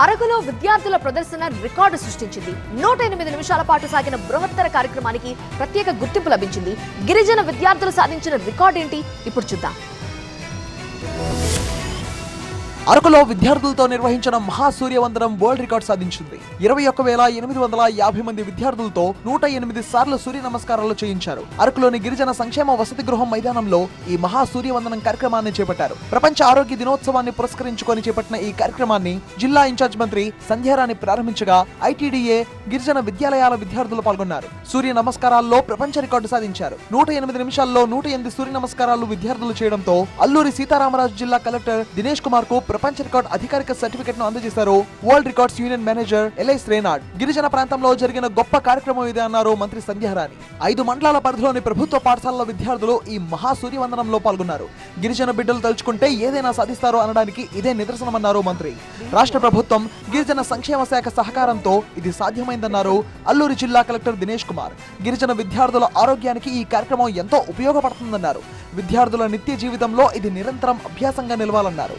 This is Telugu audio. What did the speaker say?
అరకులో విద్యార్థుల ప్రదర్శన రికార్డు సృష్టించింది. నూట ఎనిమిది నిమిషాల పాటు సాగిన బృహత్తర కార్యక్రమానికి ప్రత్యేక గుర్తింపు లభించింది. గిరిజన విద్యార్థులు సాధించిన రికార్డు ఏంటి? ఇప్పుడు చూద్దాం. అరకులో విద్యార్థులతో నిర్వహించిన మహాసూర్యవందనం వరల్డ్ రికార్డ్ సాధించింది. ఇరవై ఒక్క వేల ఎనిమిది వందల యాభై మంది విద్యార్థులతో నూట ఎనిమిది సార్లు సూర్య నమస్కారాలు చేయించారు. అరకులోని గిరిజన సంక్షేమ వసతి గృహం మైదానంలో ఈ మహాసూర్యవందనం కార్యక్రమాన్ని చేపట్టారు. ప్రపంచ ఆరోగ్య దినోత్సవాన్ని పురస్కరించుకొని చేపట్టిన ఈ కార్యక్రమాన్ని జిల్లా ఇన్ఛార్జ్ మంత్రి సంధ్యారాణి ప్రారంభించగా ఐటీడీఏ గిరిజన విద్యాలయాల విద్యార్థులు పాల్గొన్నారు. సూర్య నమస్కారాల్లో ప్రపంచ రికార్డు సాధించారు. నూట ఎనిమిది నిమిషాల్లో నూట ఎనిమిది సూర్య నమస్కారాలు విద్యార్థులు చేయడంతో అల్లూరి సీతారామరాజు జిల్లా కలెక్టర్ దినేష్ కుమార్కు ప్రపంచ రికార్డ్ అధికారిక సర్టిఫికెట్ను అందజేశారు. World records union manager Alice Renaud గిరిజన ప్రాంతంలో జరిగిన గొప్ప కార్యక్రమం ఇది అన్నారు మంత్రి సంధ్యారాణి. ఐదు మండలాల పరిధిలోని ప్రభుత్వ పాఠశాలల విద్యార్థులు ఈ మహా సూర్యవందనంలో పాల్గొన్నారు. గిరిజన బిడ్డలు తలుచుకుంటే ఏదైనా సాధిస్తారు అనడానికి ఇదే నిదర్శనమన్నారు మంత్రి. రాష్ట్ర ప్రభుత్వం గిరిజన సంక్షేమ శాఖ సహకారంతో ఇది సాధ్యమైందన్నారు అల్లూరి జిల్లా కలెక్టర్ దినేష్ కుమార్. గిరిజన విద్యార్థుల ఆరోగ్యానికి ఈ కార్యక్రమం ఎంతో ఉపయోగపడుతుందన్నారు. విద్యార్థుల నిత్య జీవితంలో ఇది నిరంతరం అభ్యాసంగా నిలవాలన్నారు.